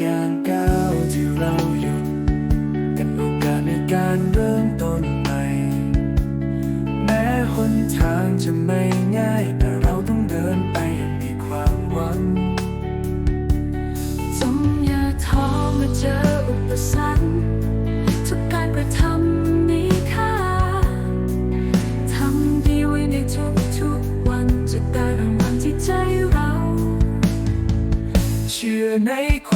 อย่างก้าวที่เราหยุดกันโอกาสในการเริ่มต้นใหม่ แม้หนทางจะไม่ง่าย แต่เราต้องเดินไปอย่างมีความหวังจงอย่าท้อเมื่อเจออุปสรรคทุกการกระทำมีค่าทำดีไว้ในทุกทุกๆวันจะได้รางวัลที่ใจเรา เชื่อในความ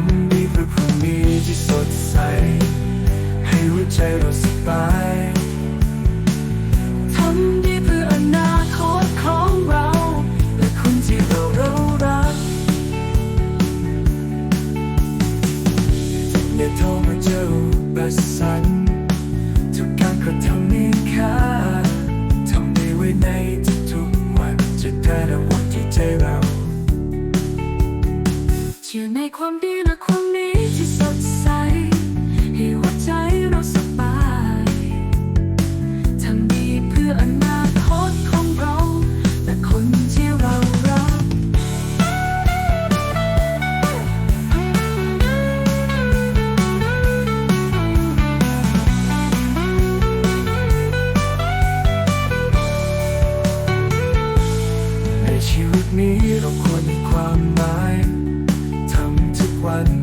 ำทำดีเพื่อพรุ่งนี้ที่สดใส ให้หัวใจเราสบายทำดีเพื่ออนาคตของเรา และคนที่เราเรารักอย่าโทรมาเจออุปสรรคทุกการกระทำมีค่าทำดีไว้ในทุก ชีวิตนี้เราควรมีความหมายทำทุกวัน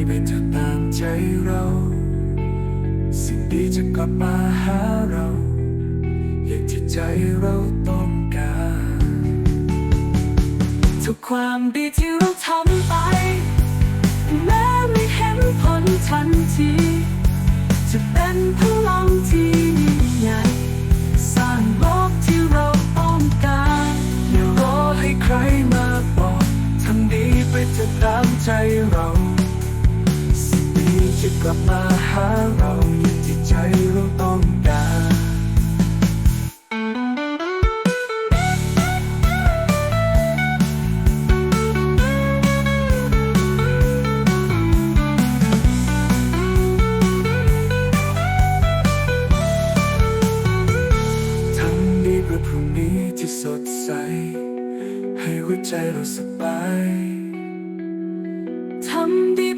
ทำดีไปเถอะตามใจเรา สิ่งดีจะกลับมาหาเรา อย่างที่ใจเราต้องการ ทุกความดีที่เราทำไป แม้ไม่เห็นผลทันที จะเป็นพลังที่ กลับมาหาเราอย่างที่ใจเราต้องการทำดีเพื่อพรุ่งนี้ที่สดใส ให้หัวใจเราสบายทำดี